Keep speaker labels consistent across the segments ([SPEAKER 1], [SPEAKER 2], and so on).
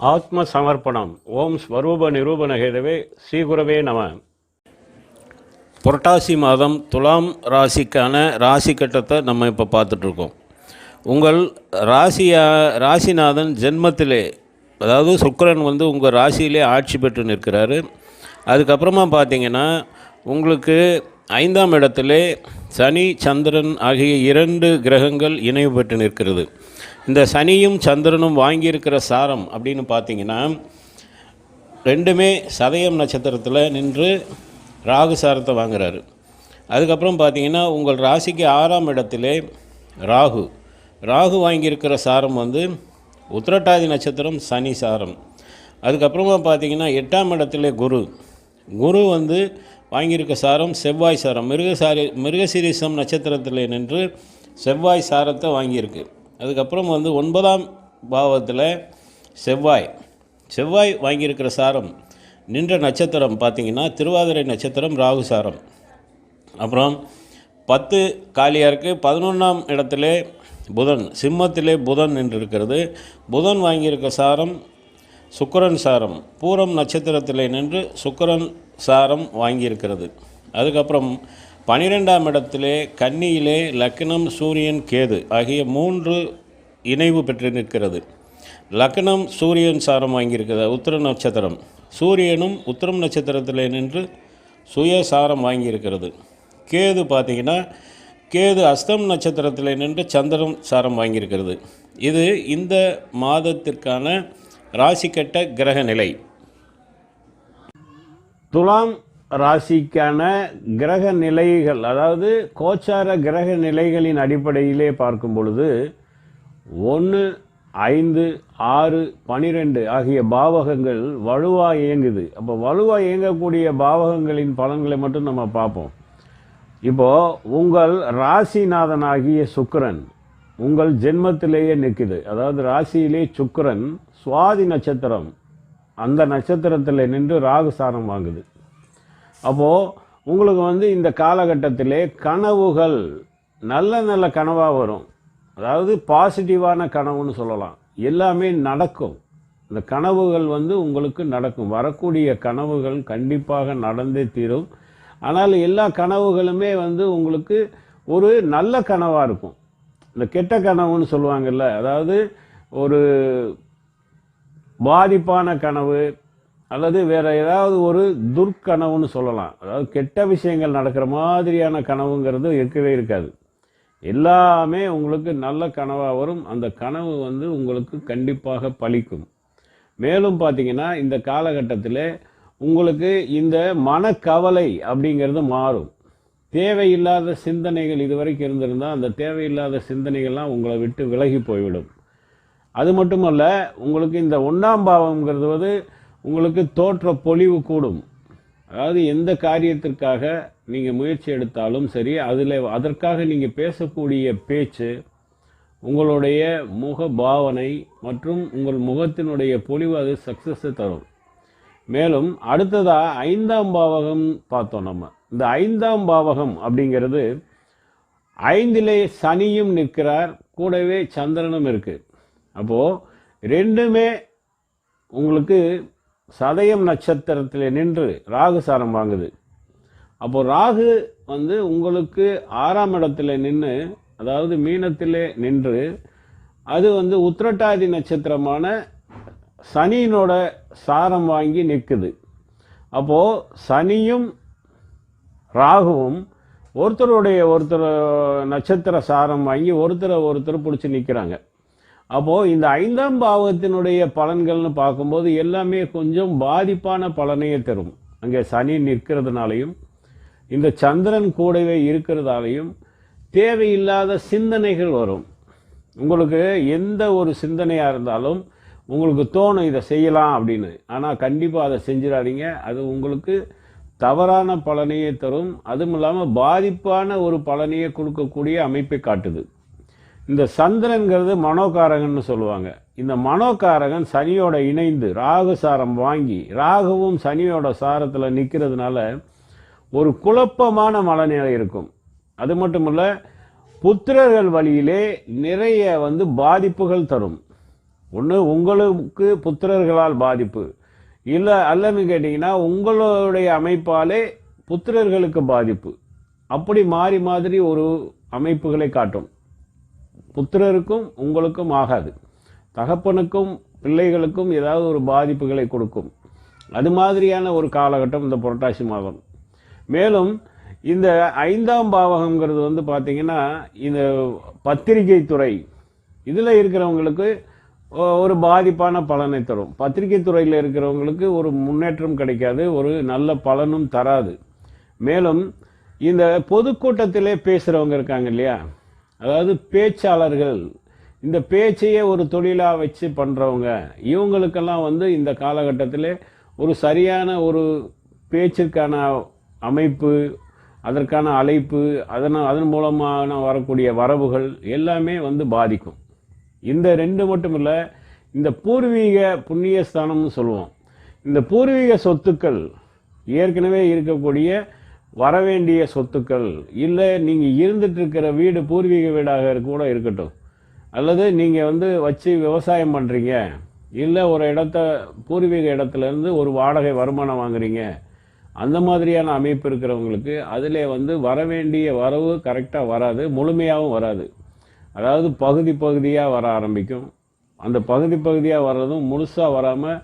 [SPEAKER 1] ஆத்ம சமர்ப்பணம் ஓம் ஸ்வரூப நிரூபண ஹேதவே ஸ்ரீகுரவே நம. புரட்டாசி மாதம் துலாம் ராசிக்கான ராசி கட்டத்தை நம்ம இப்போ பார்த்துட்ருக்கோம். உங்கள் ராசியா ராசிநாதன் ஜென்மத்திலே அதாவது சுக்கரன் வந்து உங்கள் ராசியிலே ஆட்சி பெற்று நிற்கிறாரு. அதுக்கப்புறமா பார்த்தீங்கன்னா உங்களுக்கு ஐந்தாம் இடத்திலே சனி சந்திரன் ஆகிய இரண்டு கிரகங்கள் இணைவு பெற்று நிற்கிறது. இந்த சனியும் சந்திரனும் வாங்கியிருக்கிற சாரம் அப்படின்னு பார்த்தீங்கன்னா ரெண்டுமே சதயம் நட்சத்திரத்தில் நின்று ராகு சாரத்தை வாங்குறாரு. அதுக்கப்புறம் பார்த்தீங்கன்னா உங்கள் ராசிக்கு ஆறாம் இடத்திலே ராகு. ராகு வாங்கியிருக்கிற சாரம் வந்து உத்திரட்டாதி நட்சத்திரம் சனி சாரம். அதுக்கப்புறமா பார்த்தீங்கன்னா எட்டாம் இடத்துல குரு. குரு வந்து வாங்கியிருக்க சாரம் செவ்வாய் சாரம். மிருகசாரி மிருகசீரிசம் நட்சத்திரத்தில் நின்று செவ்வாய் சாரத்தை வாங்கியிருக்கு. அதுக்கப்புறம் வந்து ஒன்பதாம் பாவத்தில் செவ்வாய். செவ்வாய் வாங்கியிருக்கிற சாரம் நின்ற நட்சத்திரம் பார்த்தீங்கன்னா திருவாதிரை நட்சத்திரம் ராகு சாரம். அப்புறம் பத்து காலியாக இருக்குது பதினொன்றாம் இடத்துல புதன் சிம்மத்திலே புதன் நின்று இருக்கிறது. புதன் வாங்கியிருக்க சாரம் சுக்கரன் சாரம். பூரம் நட்சத்திரத்தில் நின்று சுக்கரன் சாரம் வாங்கியிருக்கிறது. அதுக்கப்புறம் பனிரெண்டாம் இடத்திலே கன்னியிலே லக்னம் சூரியன் கேது ஆகிய மூன்று இணைவு பெற்று நிற்கிறது. லக்னம் சூரியன் சாரம் வாங்கியிருக்கிறது. உத்திர நட்சத்திரம். சூரியனும் உத்திரம் நட்சத்திரத்திலே நின்று சுய சாரம் வாங்கியிருக்கிறது. கேது பார்த்தீங்கன்னா கேது அஸ்தம் நட்சத்திரத்தில் நின்று சந்திரன் சாரம் வாங்கியிருக்கிறது. இது இந்த மாதத்திற்கான ராசிக்கட்ட கிரக நிலை. துலாம் ராசிக்கான கிரக நிலைகள் அதாவது கோச்சார கிரக நிலைகளின் அடிப்படையிலே பார்க்கும் பொழுது ஒன்று ஐந்து ஆறு பனிரெண்டு ஆகிய பாவகங்கள் வலுவாக இயங்குது. அப்போ வலுவாக இயங்கக்கூடிய பாவகங்களின் பலன்களை மட்டும் நம்ம பார்ப்போம். இப்போது உங்கள் ராசிநாதனாகிய சுக்கரன் உங்கள் ஜென்மத்திலேயே நிற்குது. அதாவது ராசியிலே சுக்கிரன் சுவாதி நட்சத்திரம் அந்த நட்சத்திரத்தில் நின்று ராகுசாரம் வாங்குது. அப்போது உங்களுக்கு வந்து இந்த காலகட்டத்திலே கனவுகள் நல்ல நல்ல கனவாக வரும். அதாவது பாசிட்டிவான கனவுன்னு சொல்லலாம். எல்லாமே நடக்கும். இந்த கனவுகள் வந்து உங்களுக்கு நடக்கும். வரக்கூடிய கனவுகள் கண்டிப்பாக நடந்தே தீரும். ஆனால் எல்லா கனவுகளுமே வந்து உங்களுக்கு ஒரு நல்ல கனவாக இருக்கும். இந்த கெட்ட கனவுன்னு சொல்லுவாங்கல்ல அதாவது ஒரு பாதிப்பான கனவு அல்லது வேறு ஏதாவது ஒரு துர்க்கனவுன்னு சொல்லலாம். அதாவது கெட்ட விஷயங்கள் நடக்கிற மாதிரியான கனவுங்கிறது இருக்கவே இருக்காது. எல்லாமே உங்களுக்கு நல்ல கனவாக வரும். அந்த கனவு வந்து உங்களுக்கு கண்டிப்பாக பலிக்கும் மேலும் பார்த்தீங்கன்னா இந்த காலகட்டத்தில் உங்களுக்கு இந்த மனக்கவலை அப்படிங்கிறது மாறும். தேவையில்லாத சிந்தனைகள் இதுவரைக்கும் இருந்திருந்தால் அந்த தேவையில்லாத சிந்தனைகள்லாம் உங்களை விட்டு விலகி போய்விடும். அது மட்டுமல்ல உங்களுக்கு இந்த ஒன்றாம் பாவம்ங்கிறது வந்து உங்களுக்கு தோற்ற பொலிவு கூடும். அதாவது எந்த காரியத்திற்காக நீங்கள் முயற்சி எடுத்தாலும் சரி அதில் அதற்காக நீங்கள் பேசக்கூடிய பேச்சு உங்களுடைய முக பாவனை மற்றும் உங்கள் முகத்தினுடைய பொலிவு அது சக்ஸஸை தரும். மேலும் அடுத்ததாக ஐந்தாம் பாவகம் பார்த்தோம் நம்ம. இந்த ஐந்தாம் பாவகம் அப்படிங்கிறது ஐந்திலே சனியும் நிற்கிறார் கூடவே சந்திரனும் இருக்குது அப்போது ரெண்டுமே உங்களுக்கு சதயம் நட்சத்திரத்தில் நின்று ராகு சாரம் வாங்குது. அப்போ ராகு வந்து உங்களுக்கு ஆறாம் இடத்துல நின்று அதாவது மீனத்திலே நின்று அது வந்து உத்திரட்டாதி நட்சத்திரமான சனியினோட சாரம் வாங்கி நிற்குது. அப்போது சனியும் ராகுவும் ஒருத்தருடைய ஒருத்தர் நட்சத்திர சாரம் வாங்கி ஒருத்தரை ஒருத்தர் பிடிச்சி நிற்கிறாங்க அப்போது இந்த ஐந்தாம் பாவத்தினுடைய பலன்கள்னு பார்க்கும்போது எல்லாமே கொஞ்சம் பாதிப்பான பலனையே தரும். அங்கே சனி நிற்கிறதுனாலையும் இந்த சந்திரன் கூடவே இருக்கிறதாலையும் தேவையில்லாத சிந்தனைகள் வரும். உங்களுக்கு எந்த ஒரு சிந்தனையாக இருந்தாலும் உங்களுக்கு தோணும் இதை செய்யலாம் அப்படின்னு. ஆனால் கண்டிப்பாக அதை செஞ்சிடாதீங்க. அது உங்களுக்கு தவறான பலனையே தரும். அதுவும் இல்லாமல் பாதிப்பான ஒரு பலனையே கொடுக்கக்கூடிய அமைப்பை காட்டுது. இந்த சந்திரன்கிறது மனோகாரகன்னு சொல்லுவாங்க. இந்த மனோகாரகன் சனியோட இணைந்து ராகு சாரம் வாங்கி ராகுவும் சனியோட சாரத்தில் நிற்கிறதுனால ஒரு குழப்பமான மனநிலை இருக்கும். அது மட்டும் இல்லை புத்திரர்கள் வழியிலே நிறைய வந்து பாதிப்புகள் தரும். ஒன்று உங்களுக்கு புத்திரர்களால் பாதிப்பு. இல்லை அல்லன்னு கேட்டிங்கன்னா உங்களுடைய அமைப்பாலே புத்திரர்களுக்கு பாதிப்பு. அப்படி மாறி மாதிரி ஒரு அமைப்புகளை காட்டும். புத்திரருக்கும் உங்களுக்கும் ஆகாது. தகப்பனுக்கும் பிள்ளைகளுக்கும் ஏதாவது ஒரு பாதிப்புகளை கொடுக்கும். அது மாதிரியான ஒரு காலகட்டம் இந்த புரட்டாசி மாதம். மேலும் இந்த ஐந்தாம் பாவகம்ங்கிறது வந்து பார்த்திங்கன்னா இந்த பத்திரிகை துறை. இதில் இருக்கிறவங்களுக்கு ஒரு பாதிப்பான பலனை தரும். பத்திரிகை துறையில் இருக்கிறவங்களுக்கு ஒரு முன்னேற்றம் கிடைக்காது ஒரு நல்ல பலனும் தராது. மேலும் இந்த பொதுக்கூட்டத்திலே பேசுகிறவங்க இருக்காங்க இல்லையா? அதாவது பேச்சாளர்கள் இந்த பேச்சையே ஒரு தொழிலாக வச்சு பண்ணுறவங்க இவங்களுக்கெல்லாம் வந்து இந்த காலகட்டத்தில் ஒரு சரியான ஒரு பேச்சிற்கான அமைப்பு அதற்கான அழைப்பு அதனால் அதன் மூலமாக வரக்கூடிய வரவுகள் எல்லாமே வந்து பாதிக்கும். இந்த ரெண்டு மட்டும் இல்லை இந்த பூர்வீக புண்ணியஸ்தானம்னு சொல்லுவோம். இந்த பூர்வீக சொத்துக்கள் ஏற்கனவே இருக்கக்கூடிய வரவேண்டிய சொத்துக்கள் இல்லை நீங்கள் இருந்துட்டு இருக்கிற வீடு பூர்வீக வீடாக கூட இருக்கட்டும். அல்லது நீங்கள் வந்து வச்சு விவசாயம் பண்ணுறீங்க இல்லை ஒரு இடத்த பூர்வீக இடத்துலேருந்து ஒரு வாடகை வருமானம் வாங்குறீங்க அந்த மாதிரியான அமைப்பு இருக்கிறவங்களுக்கு அதிலே வந்து வரவேண்டிய வரவு கரெக்டாக வராது முழுமையாகவும் வராது. அதாவது பகுதி பகுதியாக வர ஆரம்பிக்கும். அந்த பகுதி பகுதியாக வர்றதும் முழுசாக வராமல்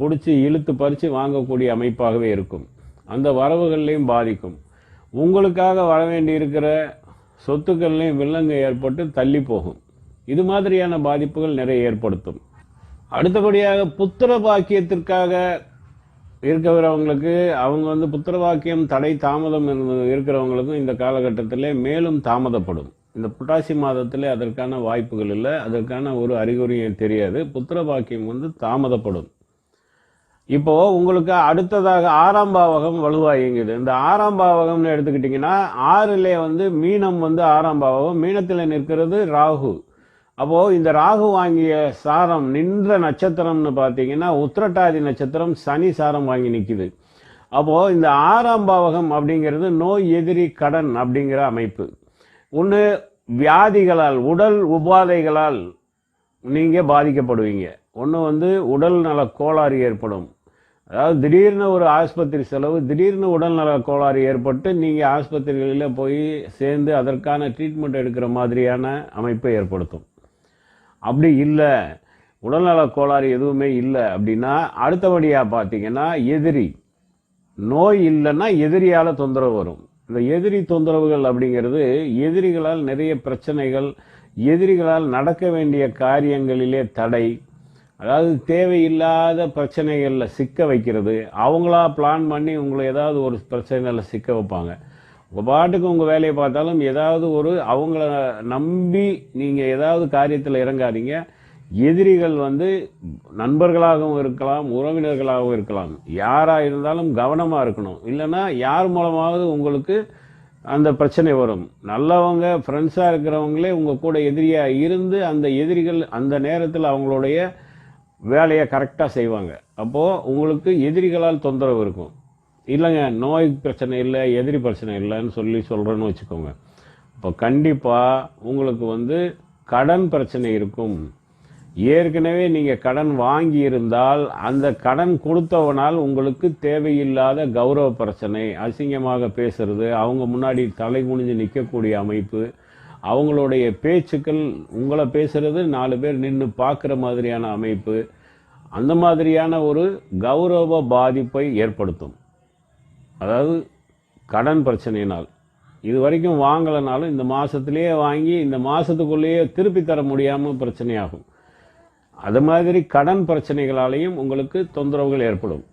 [SPEAKER 1] பிடிச்சி இழுத்து பறித்து வாங்கக்கூடிய அமைப்பாகவே இருக்கும். அந்த வரவுகள்லையும் பாதிக்கும். உங்களுக்காக வர வேண்டி இருக்கிற சொத்துக்கள்லையும் வில்லங்கு ஏற்பட்டு தள்ளி போகும். இது மாதிரியான பாதிப்புகள் நிறைய ஏற்படுத்தும். அடுத்தபடியாக புத்திர பாக்கியத்திற்காக இருக்கிறவங்களுக்கு அவங்க வந்து புத்திர பாக்கியம் தடை தாமதம் இருக்கிறவங்களுக்கும் இந்த காலகட்டத்தில் மேலும் தாமதப்படும். இந்த புட்டாசி மாதத்தில் அதற்கான வாய்ப்புகள் இல்லை. அதற்கான ஒரு அறிகுறியும் தெரியாது. புத்திர பாக்கியம் வந்து தாமதப்படும். இப்போ உங்களுக்கு அடுத்ததாக ஆறாம் பாவகம் வலுவா இயங்குது இந்த ஆறாம் பாவகம்னு எடுத்துக்கிட்டிங்கன்னா ஆறுல வந்து மீனம் வந்து ஆறாம் பாவகம் மீனத்தில் நிற்கிறது ராகு. அப்போ இந்த ராகு வாங்கிய சாரம் நின்ற நட்சத்திரம்னு பார்த்தீங்கன்னா உத்திரட்டாதி நட்சத்திரம் சனி சாரம் வாங்கி நிற்குது அப்போ இந்த ஆறாம் பாவகம் அப்படிங்கிறது நோய் எதிரி கடன் அப்படிங்கிற அமைப்பு. ஒன்று வியாதிகளால் உடல் உபாதைகளால் நீங்கள் பாதிக்கப்படுவீங்க. ஒன்று வந்து உடல் நல கோளாறு ஏற்படும். அதாவது திடீர்னு ஒரு ஆஸ்பத்திரி செலவு திடீர்னு உடல்நல கோளாறு ஏற்பட்டு நீங்கள் ஆஸ்பத்திரிகளில் போய் சேர்ந்து அதற்கான ட்ரீட்மெண்ட் எடுக்கிற மாதிரியான அமைப்பை ஏற்படுத்தும். அப்படி இல்லை. உடல்நல கோளாறு எதுவுமே இல்லை அப்படின்னா அடுத்தபடியாக பார்த்தீங்கன்னா எதிரி. நோய் இல்லைன்னா எதிரியால் தொந்தரவு வரும். இந்த எதிரி தொந்தரவுகள் அப்படிங்கிறது எதிரிகளால் நிறைய பிரச்சனைகள் எதிரிகளால் நடக்க வேண்டிய காரியங்களிலே தடை. அதாவது தேவையில்லாத பிரச்சனைகளில் சிக்க வைக்கிறது. அவங்களா பிளான் பண்ணி உங்களை ஏதாவது ஒரு பிரச்சனையில் சிக்க வைப்பாங்க. உங்கள் பாட்டுக்கு உங்கள் வேலையை பார்த்தாலும் ஏதாவது ஒரு அவங்கள நம்பி நீங்கள் ஏதாவது காரியத்தில் இறங்காதீங்க. எதிரிகள் வந்து நண்பர்களாகவும் இருக்கலாம் உறவினர்களாகவும் இருக்கலாம். யாராக இருந்தாலும் கவனமாக இருக்கணும். இல்லைன்னா யார் மூலமாவது உங்களுக்கு அந்த பிரச்சனை வரும். நல்லவங்க ஃப்ரெண்ட்ஸாக இருக்கிறவங்களே உங்கள் கூட எதிரியாக இருந்து அந்த எதிரிகள் அந்த நேரத்தில் அவங்களுடைய வேலையை கரெக்டாக செய்வாங்க. அப்போது உங்களுக்கு எதிரிகளால் தொந்தரவு இருக்கும். இல்லைங்க நோய் பிரச்சனை இல்லை எதிரி பிரச்சனை இல்லைன்னு சொல்லி சொல்கிறேன்னு வச்சுக்கோங்க. இப்போ கண்டிப்பாக உங்களுக்கு வந்து கடன் பிரச்சனை இருக்கும். ஏற்கனவே நீங்கள் கடன் வாங்கி இருந்தால் அந்த கடன் கொடுத்தவனால் உங்களுக்கு தேவையில்லாத கௌரவ பிரச்சனை அசிங்கமாக பேசுறது அவங்க முன்னாடி தலை குனிஞ்சு நிற்கக்கூடிய அமைப்பு அவங்களுடைய பேச்சுக்கள் உங்களை பேசுகிறது நாலு பேர் நின்று பார்க்குற மாதிரியான அமைப்பு அந்த மாதிரியான ஒரு கௌரவ பாதிப்பை ஏற்படுத்தும். அதாவது கடன் பிரச்சனையினால். இது வரைக்கும் வாங்கலைனாலும் இந்த மாதத்துலேயே வாங்கி இந்த மாதத்துக்குள்ளேயே திருப்பி தர முடியாமல் பிரச்சனையாகும். அது மாதிரி கடன் பிரச்சனைகளாலேயும் உங்களுக்கு தொந்தரவுகள் ஏற்படும்.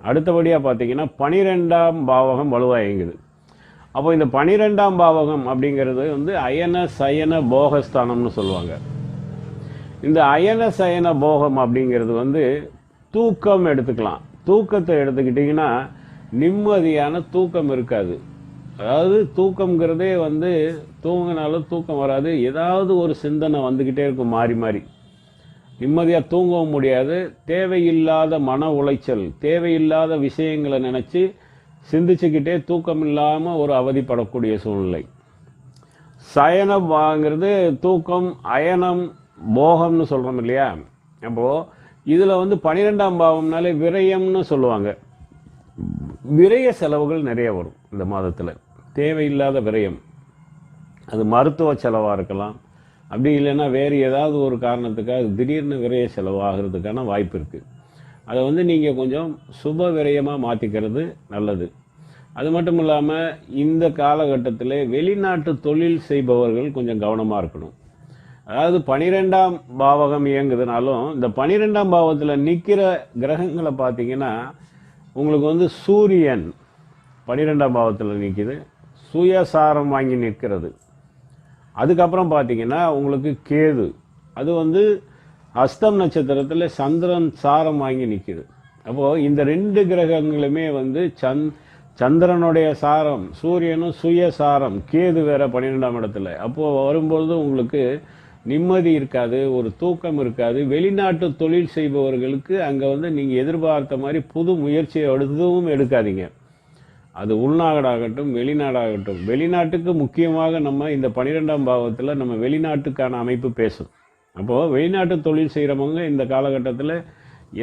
[SPEAKER 1] அடுத்தபடியாக பார்த்தீங்கன்னா பனிரெண்டாம் பாவகம் வலுவாகிங்குது அப்போ இந்த பனிரெண்டாம் பாவகம் அப்படிங்கிறது வந்து அயன சயன போகஸ்தானம்னு சொல்லுவாங்க. இந்த அயன சயன போகம் அப்படிங்கிறது வந்து தூக்கம் எடுத்துக்கலாம். தூக்கத்தை எடுத்துக்கிட்டிங்கன்னா நிம்மதியான தூக்கம் இருக்காது. அதாவது தூக்கம்ங்கிறதே வந்து தூங்கினாலும் தூக்கம் வராது. ஏதாவது ஒரு சிந்தனை வந்துக்கிட்டே இருக்கும் மாறி மாறி. நிம்மதியாக தூங்கவும் முடியாது. தேவையில்லாத மன உளைச்சல் தேவையில்லாத விஷயங்களை நினச்சி சிந்திச்சுக்கிட்டே தூக்கம் இல்லாமல் ஒரு அவதிப்படக்கூடிய சூழ்நிலை. சயனம் வாங்கிறது தூக்கம் அயனம் போகம்னு சொல்கிறோம் இல்லையா? அப்போது இதில் வந்து பன்னிரெண்டாம் பாவம்னாலே விரயம்னு சொல்லுவாங்க. விரய செலவுகள் நிறைய வரும் இந்த மாதத்தில். தேவையில்லாத விரயம். அது மருத்துவ செலவாக இருக்கலாம். அப்படி இல்லைன்னா வேறு ஏதாவது ஒரு காரணத்துக்காக திடீர்னு விரய செலவாகிறதுக்கான வாய்ப்பு இருக்குது அதை வந்து நீங்கள் கொஞ்சம் சுப விரயமாக மாற்றிக்கிறது நல்லது. அது மட்டும் இல்லாமல் இந்த காலகட்டத்தில் வெளிநாட்டு தொழில் செய்பவர்கள் கொஞ்சம் கவனமாக இருக்கணும். அதாவது பனிரெண்டாம் பாவகம் இயங்குதுனாலும் இந்த பனிரெண்டாம் பாவத்தில் நிற்கிற கிரகங்களை பார்த்தீங்கன்னா உங்களுக்கு வந்து சூரியன் பனிரெண்டாம் பாவத்தில் நிற்கிது சுயசாரம் வாங்கி நிற்கிறது. அதுக்கப்புறம் பார்த்தீங்கன்னா உங்களுக்கு கேது. அது வந்து அஸ்தம் நட்சத்திரத்தில் சந்திரன் சாரம் வாங்கி நிற்கிது அப்போது இந்த ரெண்டு கிரகங்களுமே வந்து சந் சந்திரனுடைய சாரம் சூரியனும் சுயசாரம் கேது வேற பன்னிரெண்டாம் இடத்துல. அப்போது வரும்பொழுது உங்களுக்கு நிம்மதி இருக்காது ஒரு தூக்கம் இருக்காது. வெளிநாட்டு தொழில் செய்பவர்களுக்கு அங்கே வந்து நீங்கள் எதிர்பார்த்த மாதிரி புது முயற்சியை எதுவும் எடுக்காதீங்க. அது உள்நாடாகட்டும் வெளிநாடாகட்டும். வெளிநாட்டுக்கு முக்கியமாக நம்ம இந்த பன்னிரெண்டாம் பாவத்தில் நம்ம வெளிநாட்டுக்கான அமைப்பு பேசும். அப்போது வெளிநாட்டு தொழில் செய்கிறவங்க இந்த காலகட்டத்தில்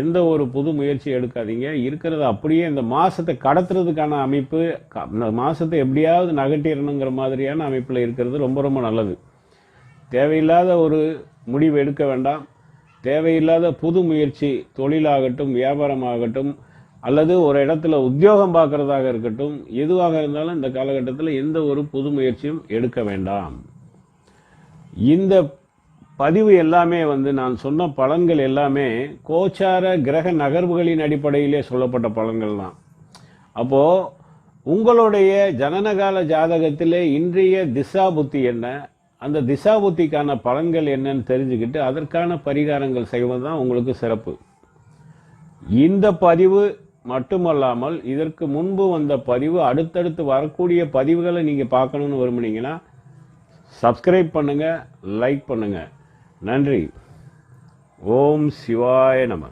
[SPEAKER 1] எந்த ஒரு புது முயற்சி எடுக்காதீங்க. இருக்கிறத அப்படியே இந்த மாதத்தை கடத்துறதுக்கான அமைப்பு இந்த மாதத்தை எப்படியாவது நகட்டிடணுங்கிற மாதிரியான அமைப்பில் இருக்கிறது ரொம்ப ரொம்ப நல்லது. தேவையில்லாத ஒரு முடிவு எடுக்க வேண்டாம். தேவையில்லாத புது முயற்சி தொழிலாகட்டும் வியாபாரமாகட்டும் அல்லது ஒரு இடத்துல உத்தியோகம் பார்க்குறதாக இருக்கட்டும் எதுவாக இருந்தாலும் இந்த காலகட்டத்தில் எந்த ஒரு புது முயற்சியும் எடுக்க வேண்டாம். இந்த பதிவு எல்லாமே வந்து நான் சொன்ன பலன்கள் எல்லாமே கோச்சார கிரக நகர்வுகளின் அடிப்படையிலே சொல்லப்பட்ட பலன்கள் தான் அப்போது உங்களுடைய ஜனனகால ஜாதகத்திலே இன்றைய திசா புத்தி என்ன? அந்த திசா புத்திக்கான பலன்கள் என்னன்னு தெரிஞ்சுக்கிட்டு அதற்கான பரிகாரங்கள் செய்வது தான் உங்களுக்கு சிறப்பு. இந்த பதிவு மட்டுமல்லாமல் இதற்கு முன்பு வந்த பதிவு அடுத்தடுத்து வரக்கூடிய பதிவுகளை நீங்கள் பார்க்கணுன்னு விரும்புனீங்கன்னா சப்ஸ்கிரைப் பண்ணுங்கள் லைக் பண்ணுங்கள் நன்றி. ஓம் சிவாய நம.